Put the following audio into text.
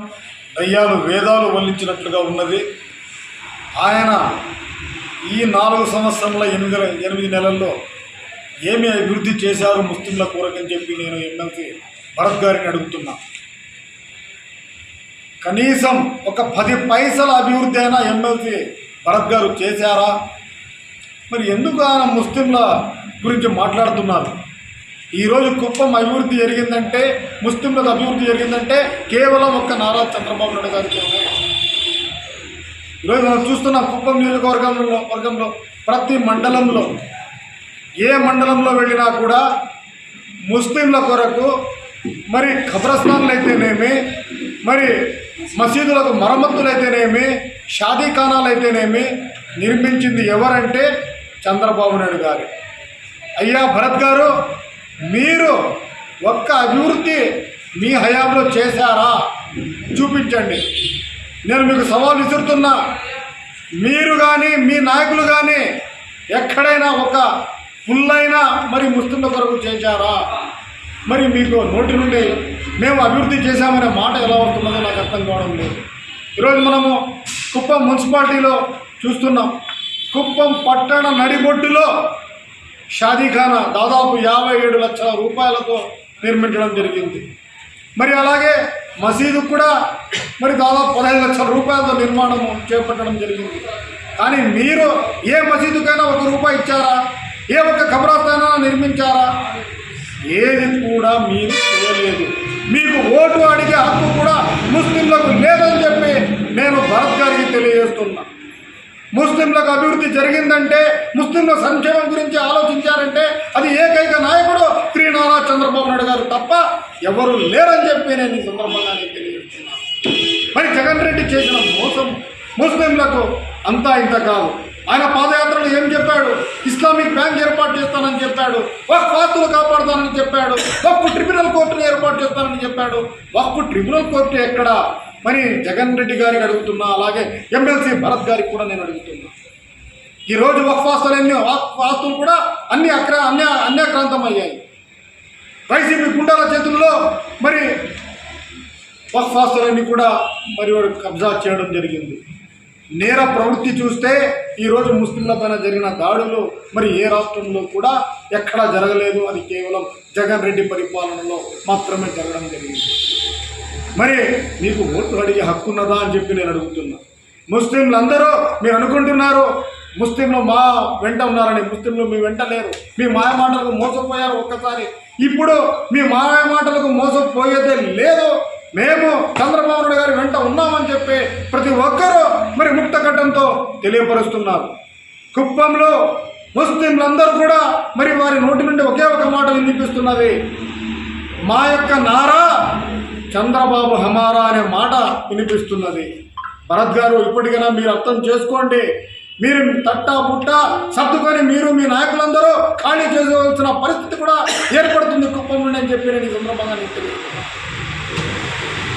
దయ్యాలు వేదాలు వల్లించినట్లుగా ఉన్నది. ఆయన ఈ నాలుగు సంవత్సరంలో ఎనిమిది ఎనిమిది నెలల్లో ఏమి అభివృద్ధి చేశారు ముస్లింల కోరకని చెప్పి నేను ఎమ్మెల్సీ భరత్ గారిని అడుగుతున్నా. కనీసం ఒక పది పైసల అభివృద్ధి అయినా ఎమ్మెల్సీ భరత్ గారు చేశారా? మరి ఎందుకు ఆయన ముస్లింల గురించి మాట్లాడుతున్నారు? ఈరోజు కుప్పం అభివృద్ధి జరిగిందంటే ముస్లింలకు అభివృద్ధి జరిగిందంటే కేవలం ఒక్క నారా చంద్రబాబు నాయుడు గారికి ఈరోజు మనం చూస్తున్న కుప్పం నియోజకవర్గంలో వర్గంలో ప్రతి మండలంలో ఏ మండలంలో వెళ్ళినా కూడా ముస్లింల కొరకు మరి ఖబరస్థాన్లు అయితేనేమి మరి మసీదులకు మరమ్మతులు అయితేనేమి షాదీఖానాలు అయితేనేమి నిర్మించింది ఎవరంటే చంద్రబాబు నాయుడు గారు. అయ్యా భరత్ గారు మీరు ఒక్క అభివృద్ధి మీ హయాంలో చేశారా? చూపించండి. నేను మీకు సవాల్ విసురుతున్నా. మీరు కానీ మీ నాయకులు కానీ ఎక్కడైనా ఒక పుల్లైనా మరి ముస్తున్న కొరకు చేశారా? మరి మీకు నోటి నుండి మేము అభివృద్ధి చేశామనే మాట ఎలా వస్తున్నదో నాకు అర్థం కావడం లేదు. ఈరోజు మనము కుప్పం మున్సిపాలిటీలో చూస్తున్నాం. కుప్పం పట్టణ నడిబొడ్డులో షాదీఖానా దాదాపు యాభై ఏడు లక్షల రూపాయలతో నిర్మించడం జరిగింది. మరి అలాగే మసీదు కూడా మరి దాదాపు పదహైదు లక్షల రూపాయలతో నిర్మాణం చేపట్టడం జరిగింది. కానీ మీరు ఏ మసీదుకైనా ఒక రూపాయి ఇచ్చారా? ఏ ఒక్క ఖబరాస్థానా నిర్మించారా? ఏది కూడా మీరు చేయలేదు. మీకు ఓటు అడిగే హక్కు కూడా ముస్లింలకు లేదని చెప్పి నేను భరత్ గారికి తెలియజేస్తున్నా. ముస్లింలకు అభివృద్ధి జరిగిందంటే ముస్లింల సంక్షేమం గురించి ఆలోచించారంటే అది ఏకైక నాయకుడు శ్రీ నారా చంద్రబాబు నాయుడు గారు తప్ప ఎవరు లేరని చెప్పి నేను ఈ సందర్భంగా తెలియజేస్తున్నాను. మరి జగన్ రెడ్డి చేసిన మోసం ముస్లింలకు అంతా ఇంత కాదు. ఆయన పాదయాత్రలో ఏం చెప్పాడు? ఇస్లామిక్ బ్యాంక్ ఏర్పాటు చేస్తానని చెప్పాడు. వక్ఫ్ ఆస్తులు కాపాడుతానని చెప్పాడు. వక్ఫ్ ట్రిబ్యునల్ కోర్టును ఏర్పాటు చేస్తానని చెప్పాడు. వక్ఫ్ ట్రిబ్యునల్ కోర్టు ఎక్కడ? మరి జగన్ రెడ్డి గారికి అడుగుతున్నా అలాగే ఎమ్మెల్సీ భరత్ గారికి కూడా నేను అడుగుతున్నా. ఈరోజు వక్ఫాస్తులన్నీ ఆస్తులు కూడా అన్ని అక్ర అన్య అన్యాక్రాంతం అయ్యాయి వైసీపీ గుండాల చేతుల్లో మరి వక్ఫాస్తులన్నీ కూడా మరి వాడు కబ్జా చేయడం జరిగింది. నేర ప్రవృత్తి చూస్తే ఈరోజు ముస్లింల పైన జరిగిన దాడులు మరి ఏ రాష్ట్రంలో కూడా ఎక్కడా జరగలేదు. అది కేవలం జగన్ రెడ్డి పరిపాలనలో మాత్రమే జరగడం జరిగింది. మరి మీకు ఓట్లు అడిగే హక్కు ఉన్నదా అని చెప్పి నేను అడుగుతున్నా. ముస్లింలు అందరూ మీరు అనుకుంటున్నారు ముస్లింలు మా వెంట ఉన్నారని ముస్లింలు మీ వెంట లేరు. మీ మాయ మాటలకు మోసపోయారు ఒక్కసారి. ఇప్పుడు మీ మాయ మాటలకు మోసపోయేదే లేదు. మేము చంద్రబాబు నాయుడు గారి వెంట ఉన్నామని చెప్పి ప్రతి ఒక్కరూ మరి ముక్తఘట్టంతో తెలియపరుస్తున్నారు. కుప్పంలో ముస్లింలందరూ కూడా మరి వారి నోటి నుండి ఒకే ఒక మాట వినిపిస్తున్నది. మా యొక్క నారా చంద్రబాబు హమారా అనే మాట వినిపిస్తున్నది. భరత్ గారు ఇప్పటికైనా మీరు అర్థం చేసుకోండి. మీరు తట్టా పుట్ట సర్దుకొని మీరు మీ నాయకులందరూ ఖాళీ చేసుకోవాల్సిన పరిస్థితి కూడా ఏర్పడుతుంది. కుప్పం నుండి అని చెప్పి నేను ఈ సందర్భంగా నీకు